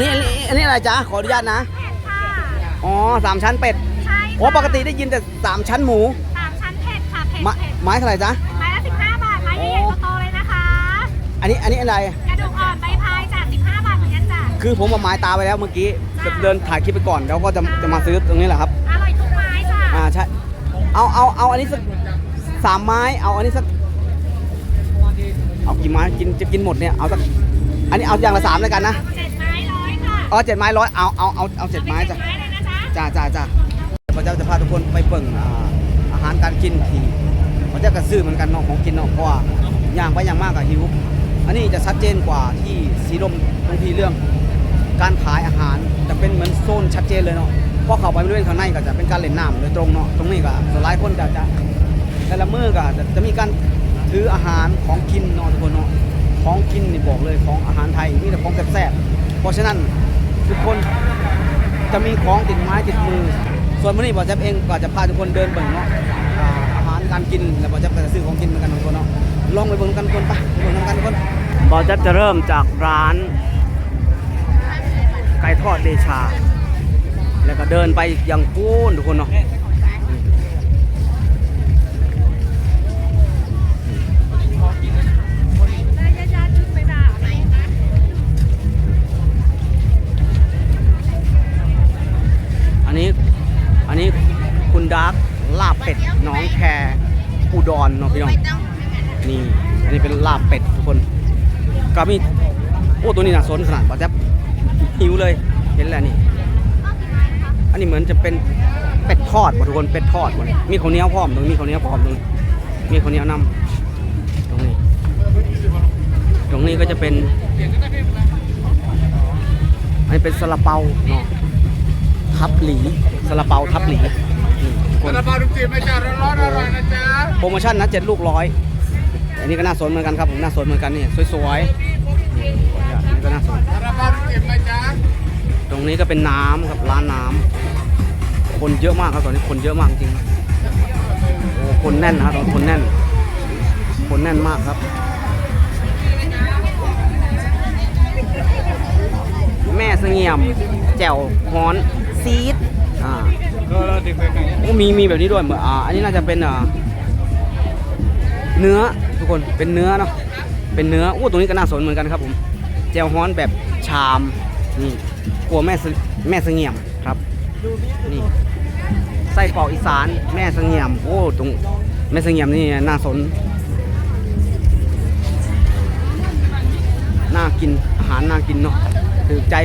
นนี้อันนี้อันนี้อะไรจ๊ะขออนุญาตนะ เผ็ดค่ะ อ๋อสามชั้นเป็ดใช่โอ้ปกติได้ยินแต่สามชั้นหมูสามชั้นเผ็ดค่ะ เผ็ดไม้เผ็ดไม้เท่าไหร่จ๊ะ ไม้ละสิบห้าบาท ไม้ใหญ่ๆโตๆเลยนะคะ อันนี้อันนี้อะไร กระดูกอ่อนใบพายจ้ะสิบห้าบาทเหมือนกันจ้ะ คือผมเอาไม้ตาไปแล้วเมื่อกี้จะเดินถ่ายคลิปไปก่อนแล้วก็จะจะมาซื้อตรงนี้แหละครับ อร่อยทุกไม้จ้ะอ่าใช่ เอาเอาเอาอันนี้สักสามไม้ เอาอันนี้สัก เอากี่ไม้กินจะกินหมดเนี่ย เอาสัก อันนี้เอาอย่างละสามแล้วกันนะเจ็ดไม้ร้ อยค่ะเอาเจ็ดไม้ร้อยเอาเอาเอาเอาเจ็ดไม้จ้ะเจ็ดไม้เลยนะจ๊ะจ้าจ้าจ้าพระเจ้าจะพาทุกคนไปเบิ่งอ่าอาหารการกินที่พระเจ้าก็ซื้อเหมือนกันเนาะของกินเนาะเพราะว่าอย่างไปอย่างมากอะหิว อันนี้จะชัดเจนกว่าที่สีลมตรงที่เรื่อง การขายอาหารจะเป็นเหมือนโซนชัดเจนเลยเนาะเพราะเข้าไปบริเวณข้างในก็จะเป็นการเล่นน้ำโดยตรงเนาะตรงนี้ก็หลายคนจะจะแต่ละมื้อก็จะจะมีการถืออาหารของกินเนาะทุกคนเนาะของกินนี่บอกเลยของอาหารไทยมีแต่ของแซ่บๆเพราะฉะนั้น ทุกคนจะมีของติดไม้ติดมือ ส่วนวันนี้บอจับเองก็จะพาทุกคนเดินเบิ่งเนาะอาหารการกินแล้วบอจับก็จะซื้อของกินเหมือนกันทุกคนเนาะลองไปเบิ่งกันทุกคนไปไปเบิ่งกันทุกคนบอจับจะเริ่มจากร้าน ไก่ทอดเดชา แล้วก็เดินไปยังกูนทุกคนเนาะ อุดรเนาะพี่น้องนี่อันนี้เป็นลาบเป็ดทุกคนก็มีโอ้ตัวนี้น่าสนขนาดป้าแจ๊บหิวเลยเห็นแล้วนี่อันนี้เหมือนจะเป็นเป็ดทอดทุกคนเป็ดทอดมีข้าวเหนียวพร้อมตรงนี้มีข้าวเหนียวพร้อมตรงนี้มีข้าวเหนียวนำตรงนี้ ตรงนี้ก็จะเป็นอันนี้เป็นซาลาเปาเนาะทับหลีซาลาเปาทับหลี คนซาลาเปาดุกจิบนะจ๊ะร้อนๆอร่อยนะจ๊ะโปรโมชั่นนะเจ็ดลูกร้อยอันนี้ก็น่าสนเหมือนกันครับผมน่าสนเหมือนกันนี่สวยๆนี่อันนี้ก็น่าสน ซาลาเปาดุกจิบนะจ๊ะตรงนี้ก็เป็นน้ำครับร้านน้ำคนเยอะมากครับตอนนี้คนเยอะมากจริงโอ้คนแน่นนะครับตอนนี้คนแน่น คนแน่นมากครับแม่เสงี่ยมแจ่วฮ้อนซีดอ่า ก็เราติดไปไงโอ้มีมีแบบนี้ด้วยเหมือนอ่าอันนี้น่าจะเป็นอ่าเนื้อทุกคนเป็นเนื้อเนาะเป็นเนื้ออู้ตรงนี้ก็น่าสนเหมือนกันครับผมแจ่วฮ้อนแบบชามนี่ครัวแม่แม่เสงี่ยมครับนี่ไส้กรอกอีสานแม่เสงี่ยมโอ้ตรงแม่เสงี่ยมนี่น่าสนน่ากินอาหารน่ากินเนาะถือใจ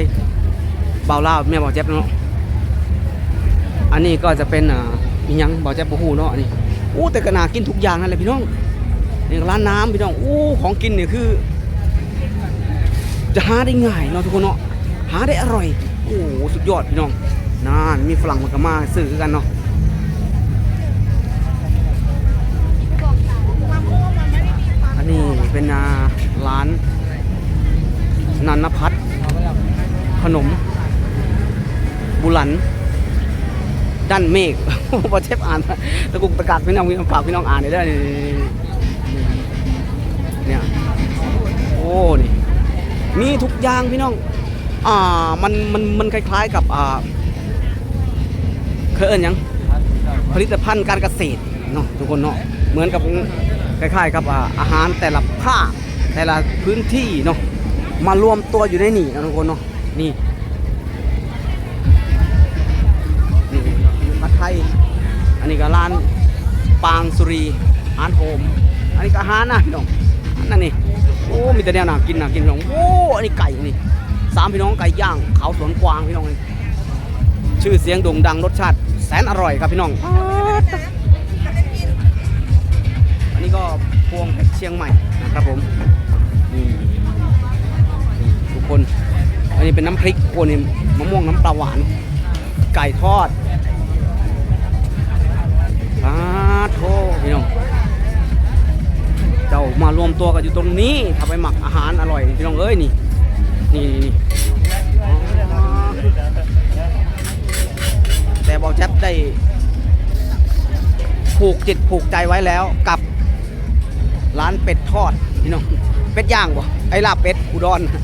เบาเล่าแม่บอกเจ็บเนาะ อันนี้ก็จะเป็นอ่ามียังบอกจะปูหูเนาะอันนี่อู้แต่ก็น่ากินทุกอย่างนั่นแหละพี่น้องนี่ก็ร้านน้ำพี่น้องอู้ของกินเนี่ยคือ จะหาได้ง่ายเนาะทุกคนเนาะหาได้อร่อยโอ้สุดยอดพี่น้องน่านมีฝรั่งมันก็มาซื้อกันเนาะอันนี้เป็นอ่าร้านนันนพัฒน์ขนม บุหลัน ด้านเมฆพอเทปอ่านตะกุกตะกักพี่น้องพี่น้องฝากพี่น้องอ่านได้ด้วยเนี่ยโอ้นี่มีทุกอย่างพี่น้องอ่ามันมันมันคล้ายๆกับอ่าเคยเอิ้นหยังผลิตภัณฑ์การเกษตรเนาะทุกคนเนาะเหมือนกับคล้ายๆกับอ่าอาหารแต่ละภาคแต่ละพื้นที่เนาะมารวมตัวอยู่ในนี่นะทุกคนเนาะนี่ ย อันนี้ก็ร้านปางสุรีอาหารโฮมอันนี้ก็อาหารนะพี่น้องอันนั่นนี่โอ้มีแต่แนวน่ากินน่ากินพี่น้องโอ้อันนี้ไก่นี่สามพี่น้องไก่ย่างเขาสวนกวางพี่น้องนี่ชื่อเสียงโด่งดังรสชาติแสนอร่อยครับพี่น้อง อันนี้ก็พวงเพชรเชียงใหม่นะครับผมนี่ทุกคน อันนี้เป็นน้ำพริกโอ้นี่มะม่วงน้ำปลาหวาน ไก่ทอด โทพี่น้องเจ้ามารวมตัวกันอยู่ตรงนี้ทำไปหมักอาหารอร่อยพี่น้องเอ้ยนี่นี่นี่แต่บอกแจ๊บได้ผูกจิตผูกใจไว้แล้วกับร้านเป็ดทอดพี่น้องเป็ดย่างบ่ไอ้ลาบเป็ดอุดรบอ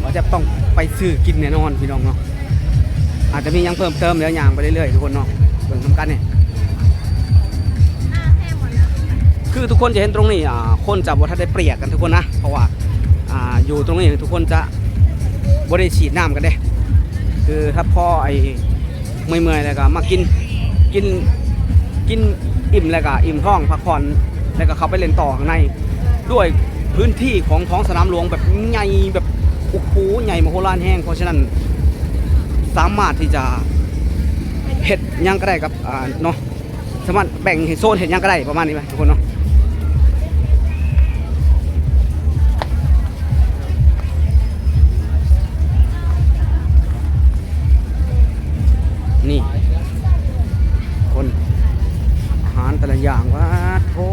เราจะต้องไปซื้อกินแน่นอนพี่น้องเนาะอาจจะมียังเพิ่มเติมแล้วอย่างไปเรื่อยๆทุกคนเนาะเบิ่งทำกันเนี่ย คือทุกคนจะเห็นตรงนี้คนจะบ่ทันได้เปรียกกันทุกคนนะ เพราะว่าอยู่ตรงนี้ทุกคนจะบ่ได้ฉีดน้ำกันเด้ คือถ้าพ่อไอ้เมื่อยๆแล้วก็มากินกินกินอิ่มแล้วก็อิ่มท้องพักผ่อนแล้วก็เข้าไปเล่นต่อข้างใน ด้วยพื้นที่ของท้องสนามหลวงแบบใหญ่แบบโอ้โหใหญ่มโหฬารแห้งเพราะฉะนั้นสามารถที่จะเห็ดหยังก็ได้ครับอ่าเนาะสามารถแบ่งโซนเห็ดหยังก็ได้ประมาณนี้ไหมทุกคนเนาะ ละอย่างว่าโธ่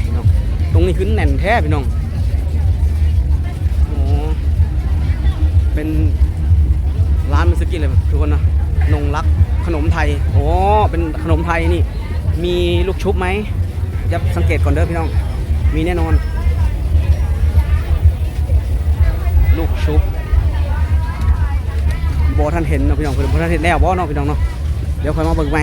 พี่น้องตรงนี้คือแน่นแท้พี่น้องโอ้เป็นร้านมิสกินเลยทุกคนนะนงรักขนมไทยโอ้เป็นขนมไทยนี่ มีลูกชุบไหมจะสังเกตก่อนเด้อพี่น้อง มีแน่นอน ลูกชุบบอท่านเห็นนะพี่น้องเพิ่นบ่ท่านเห็นแล้วบ่เนาะพี่น้องเนาะเดี๋ยวคอยมาเบิ่งใหม่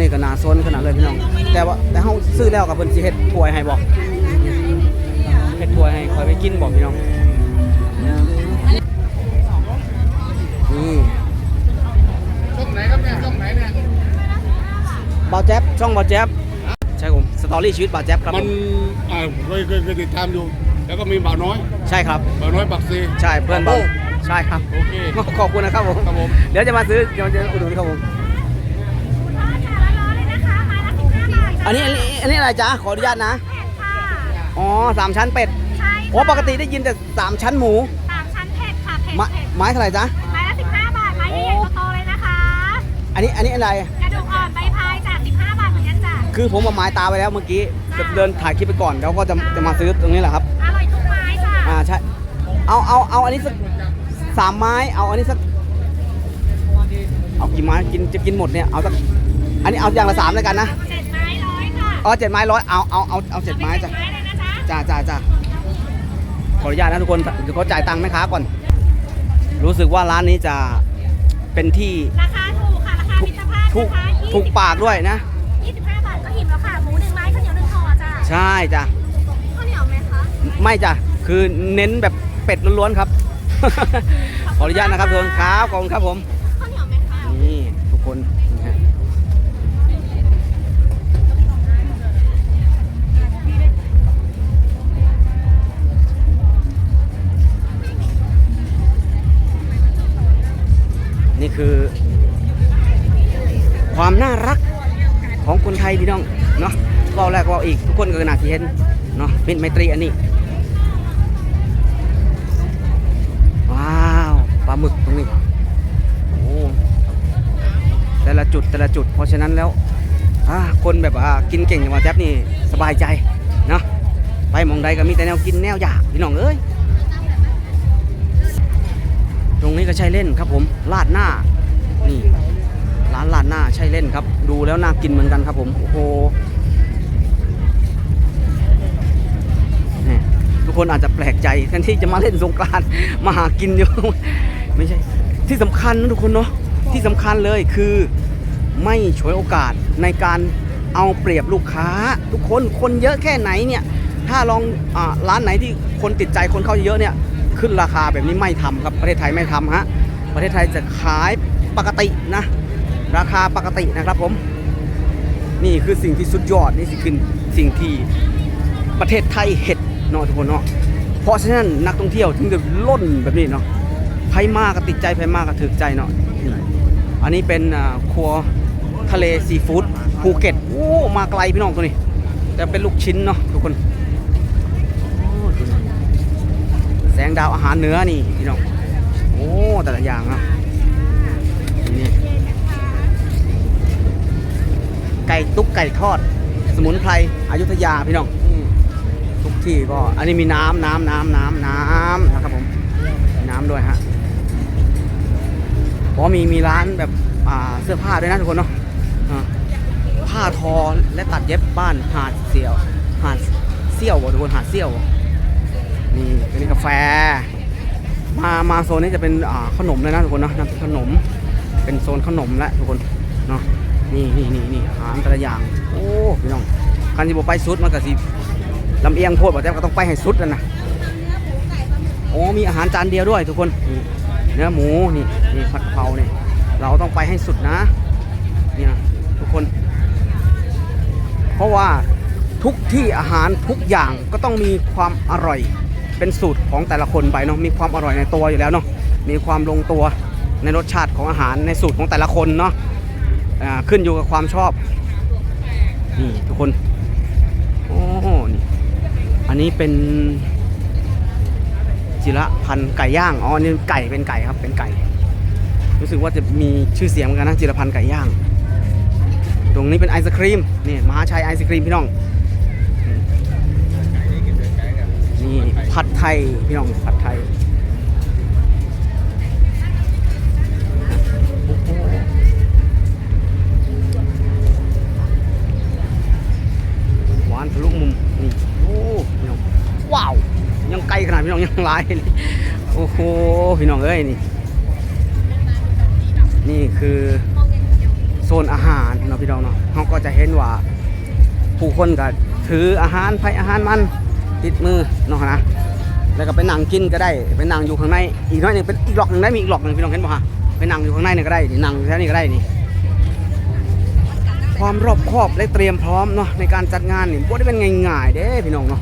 นี้ก็น่าซนขนาดเลยพี่น้อง แต่ว่าแต่เฮาซื้อแล้วกับเพิ่นสิเฮ็ดถ้วยให้บ่เฮ็ดถ้วยให้ค่อยไปกินบ่พี่น้องนี่ช่องไหนครับเนี่ยช่องไหนเนี่ยบ่าวแจ๊บช่องบ่าวแจ๊บใช่ครับผมสตอรี่ชีวิตบ่าวแจ๊บครับมัผนมอ่าเคยเคยเคยติดตามอยู่แล้วก็มีบ่าวน้อย ใช่ครับบ่าวน้อยปักซีใช่เพื่อนบ่าวโใช่ครับโอเคขอบคุณนะครับผมครับผมเดี๋ยวจะมาซื้อเดี๋ยวจะอุดหนุนครับผม อันนี้อันนี้อันนี้อะไรจ๊ะขออนุญาตนะอ๋อสามชั้นเป็ดใช่อ๋อปกติได้ยินแต่สามชั้นหมูสามชั้นเผ็ดค่ะเผ็ดไม้เผ็ดไม้เท่าไหร่จ๊ะ ไม้ละสิบห้าบาท ไม้ใหญ่ๆโตๆเลยนะคะ อันนี้อันนี้อะไร กระดูกอ่อนใบพายจากสิบห้าบาทเหมือนกันจ้ะ คือผมเอาไม้ตาไปแล้วเมื่อกี้จะเดินถ่ายคลิปไปก่อนแล้วก็จะจะมาซื้อตรงนี้แหละครับ อร่อยทุกไม้จ้ะอ่าใช่ เอาเอาเอาอันนี้สักสามไม้เอาอันนี้สัก เอากี่ไม้กินจะกินหมดเนี่ยเอาสักอันนี้เอาอย่างละสามแล้วกันนะเจ็ดไม้ร้ อยค่ะอ๋อเจ็ดไม้ร้อยเอาเอาเอาเอาเจ็ดไม้จ้ะไม้เลยนะจ๊ะจ้าจ้าจ้าขออนุญาตนะทุกคนเดี๋ยวเขาจ่ายตังค์แม่ค้าก่อน รู้สึกว่าร้านนี้จะเป็นที่ราคาถูกค่ะราคาถูกมิตรภาพถูกนะคะถูกปากด้วยนะยี่สิบห้าบาทก็หิมแล้วค่ะหมูหนึ่งไม้ข้าวเหนียวหนึ่งห่อจ้ะใช่จ้ะข้าวเหนียวไหมคะไม่จ้ะคือเน้นแบบเป็ดล้วนๆครับ ขออนุญาตนะครับทุกคนครับขอบคุณครับผมข้าวเหนียวไหม คือ ความน่ารักของคนไทยพี่น้องเนาะก็แรกว่าอีกทุกคนก็น่าจะเห็นเนาะมิตรไมตรีอันนี้ว้าวปลาหมึกตรงนี้โอ้แต่ละจุดแต่ละจุด เพราะฉะนั้นแล้วคนแบบว่ากินเก่งอย่างว่าแจ๊บนี่สบายใจเนาะไปมองใดก็มีแต่แนวกินแนวอยากพี่น้องเอ้ย รงนี้ก็ใช่เล่นครับผมลาดหน้านี่ร้านลาดหน้าใช่เล่นครับ ดูแล้วน่ากินเหมือนกันครับผมโอ้โหทุกคนอาจจะแปลกใจแทนที่จะมาเล่นสงกรานมาหากินอยู่ไม่ใช่ที่สำคัญนะทุกคนเนาะที่สำคัญเลยคือไม่ฉวยโอกาสในการเอาเปรียบลูกค้า ทุกคนคนเยอะแค่ไหนเนี่ยถ้าลองอร้านไหนที่คนติดใจคนเข้าเยอะเนี่ย ขึ้นราคาแบบนี้ไม่ทำครับประเทศไทยไม่ทำฮะประเทศไทยจะขายปกตินะ ราคาปกตินะครับผม นี่คือสิ่งที่สุดยอดนี่คือสิ่งที่ประเทศไทยเห็ดเนาะทุกคนเนาะเพราะฉะนั้นนักท่องเที่ยวถึงจะล้นแบบนี้เนาะไผมากก็ติดใจไผมากก็ถึกใจเนาะอันนี้เป็นครัวทะเลซีฟู้ดภูเก็ตโอ้มาไกลพี่น้องตัวนี้ แต่เป็นลูกชิ้นเนาะทุกคนโอ้ดูหน่อยแส งดาวอาหารเนื้อนี่พี่น้องโอ้แต่ละอย่างเนะนี่ไก่ตุ๊กไก่ทอด สมุนไพรอยุธยาพี่น้องทุกที่ก็อันนี้มีน้ำน้ำน้ำน้ำน้ำนะครับผมน้ำด้วยฮะเพราะมีมีร้านแบบเสื้อผ้าด้วยนะทุกคนเนาะผ้าทอและตัดเย็บบ้านหาดเสี่ยวหาดเสี่ยวทุกคนหาดเสี่ยว นี่อันนี้กาแฟ มามาโซนนี้จะเป็นอ่าขนมเลยนะทุกคนเนาะนั่นเป็นขนม เป็นโซนขนมแล้วทุกคนเนาะนี่นี่นี่นี่อาหารแต่ละอย่าง โอ้พี่น้องคันที่บอกไปสุดมันก็สิลำเอียงโพดบอกแต่ก็ต้องไปให้สุดแล้วนะโอ้มีอาหารจานเดียวด้วยทุกคนเนื้อหมูนี่นี่ผัดเพราเนี่ยเราต้องไปให้สุดนะนี่นะทุกคน เพราะว่าทุกที่อาหารทุกอย่างก็ต้องมีความอร่อย เป็นสูตรของแต่ละคนไปเนาะมีความอร่อยในตัวอยู่แล้วเนาะมีความลงตัวในรสชาติของอาหารในสูตรของแต่ละคนเนาะอ่าขึ้นอยู่กับความชอบนี่ทุกคนโอ้นี่อันนี้เป็นจิระพันธ์ไก่ย่างอ๋ออันนี่ไก่เป็นไก่ครับเป็นไก่ รู้สึกว่าจะมีชื่อเสียงเหมือนกันนะจิระพันธ์ไก่ย่าง ตรงนี้เป็นไอศครีมนี่มหาชัยไอศครีมพี่น้อง นี่ผัดไทย พี่น้องผัดไทยหวานทะลุมุมนี่โอ้พี่น้องว้าว ยังไกลขนาดพี่น้องยังหลายเลยโอ้โหพี่น้องเอ้ยนี่ นี่คือโซนอาหารเนาะพี่น้องเนาะเขาก็จะเห็นว่าผู้คนก็ถืออาหารไผ่อาหารมัน ติดมือเนาะนะแล้วก็ไปนั่งกินก็ได้ไปนั่งอยู่ข้างในอีกน้อยหนึงเป็นอีกหลอกหนึ่งได้มีอีกหลอกหนึ่งพี่น้องเห็นป่ะฮะไปนั่งอยู่ข้างในนี่ก็ได้นี่นั่งแค่นี้ก็ได้นี่ความรอบคอบและเตรียมพร้อมเนาะในการจัดงานนี่บ่ได้เป็นง่ายๆเด้พี่น้องเนาะ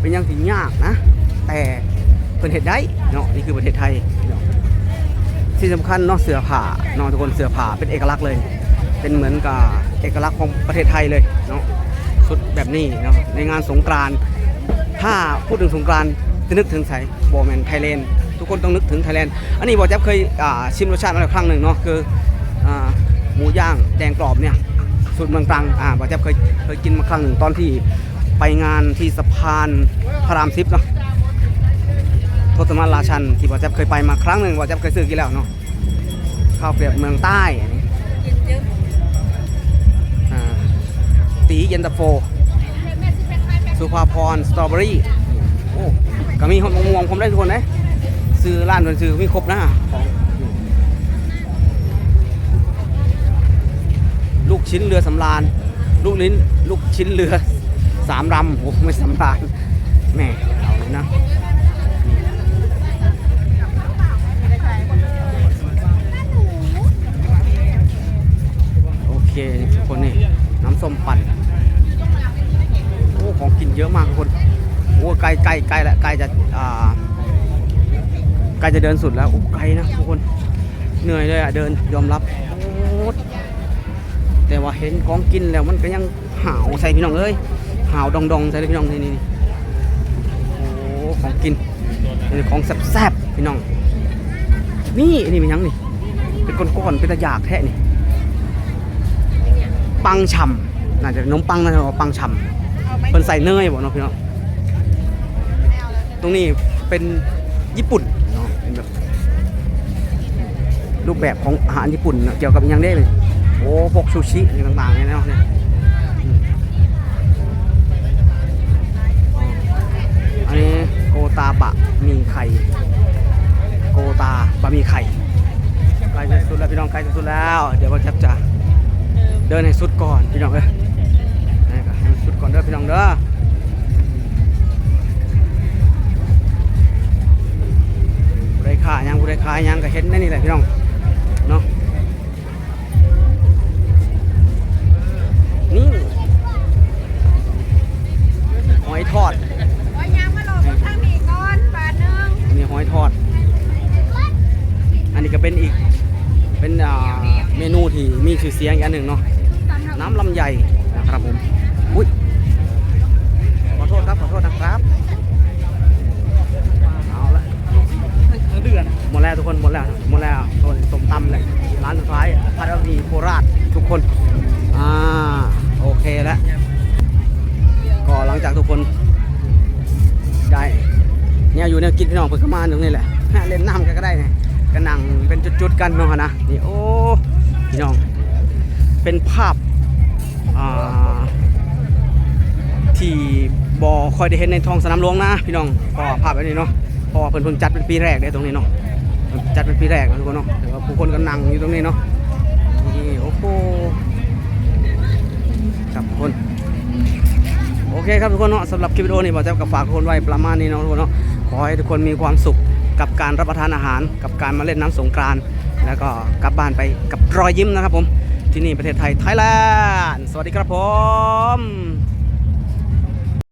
เป็นอย่างที่ยากนะ แต่เป็นเหตุได้เนาะนี่คือประเทศไทยพี่น้องที่สำคัญเนาะเสื้อผ้าเนาะทุกคนเสื้อผ้าเป็นเอกลักษณ์เลย เป็นเหมือนกับเอกลักษณ์ของประเทศไทยเลยเนาะชุดแบบนี้เนาะในงานสงกรานต์ ถ้าพูดถึงสงกรานจะนึกถึงไสบอแมนไทยแลนด์ทุกคนต้องนึกถึงไทยแลนด์อันนี้บอแจ๊บเคยชิมรสชาติมาแล้วครั้งหนึ่งเนาะคืออหมูย่างแดงกรอบเนี่ยสูตรเมืองตรังอ่าบอแจ๊บเคยเคยกินมาครั้งหนึ่งตอนที่ไปงานที่สะพานพระรามสิบเนาะทศมาราชันที่บอแจ๊บเคยไปมาครั้งหนึ่งบอแจ๊บเคยซื้อกินแล้วเนาะข้าวเกรียบเมืองใต้ตีเย็นตาโฟ สุภาพรสตรอเบอรี่โอ้ก็มีหอมม่วงผมได้ทุกคนนะซื้อร้านเพิ่นซื้อมีครบนะของลูกชิ้นเรือสำราญ ลูกลิ้น ลูกชิ้นเรือสามลำโอ้ไม่สำราญแม่เอาเลยนะโอเคทุกคนนี่น้ำส้มปั่น ของกินเยอะมากทุกคนโอ้ใกล้ใกล้ใกล้แล้วใกล้จะอ่าใกล้จะเดินสุดแล้วโอ้ไกลนะทุกคนเหนื่อยเลยอะเดินยอมรับแต่ว่าเห็นของกินแล้วมันก็ยังหาวใส่พี่น้องเอ้ยหาวดองดองๆใส่พี่น้องนี่นี่โอ้ของกินเป็นของแซ่บๆพี่น้อง นี่นี่เป็นยังนี่เป็นก้อนๆเป็นตะหยากแท้นี่ปังฉ่ำน่าจะนมปังนะว่าปังฉ่ำ เป็นใส่เนยบ่เนาะพี่น้องตรงนี้เป็นญี่ปุ่นเนาะเป็นแบบรูปแบบของอาหารญี่ปุ่นเกี่ยวกับยังได้เลยโอ้พวกซูชิอะไรต่างๆเนี่ยเนาะเนี่ยอันนี้โกตาบะมีไข่โกตาบะมีไข่ใกล้จะสุดแล้วพี่น้องใกล้จะสุดแล้ว เดี๋ยวว่าจะจะเดินให้สุดก่อนพี่น้องเอ้ยนี่ก็ให้มันสุดก่อน เด้อพี่น้องเด้อผู้ใดขายังผู้ใดขายยังก็เห็นในนี่แหละพี่น้องเนาะนี่หอยทอดโอ้ยยังมาลงรถทางนี้ก่อนบาทหนึงอันนี้หอยทอด อันนี้ก็เป็นอีกเป็นอ่าเมนูที่มีชื่อเสียงอีกอันหนึ่งเนาะน้ำลำไยนะครับผม จุดๆกันเนาะนะนี่โอ้พี่น้องเป็นภาพอ่าที่บ่ค่อยได้เห็นในท้องสนามหลวงนะพี่น้องก็ภาพแบบนี้เนาะเพราะเพิ่นเพิ่งจัดเป็นปีแรกเด้ตรงนี้เนาะจัดเป็นปีแรกนะทุกคนเนาะแต่ว่าผู้คนก็นั่งอยู่ตรงนี้เนาะนี่โอ้โหครับทุกคนโอเคครับทุกคนเนาะสำหรับคลิปวิดีโอนี้บอกจะกับฝากทุกคนไว้ประมาณนี้เนาะทุกคนเนาะขอให้ทุกคนมีความสุข กับการรับประทานอาหาร กับการมาเล่นน้ำสงกรานต์แล้วก็กลับบ้านไปกับรอยยิ้มนะครับผมที่นี่ประเทศไทยไทยแลนด์สวัสดีครับผม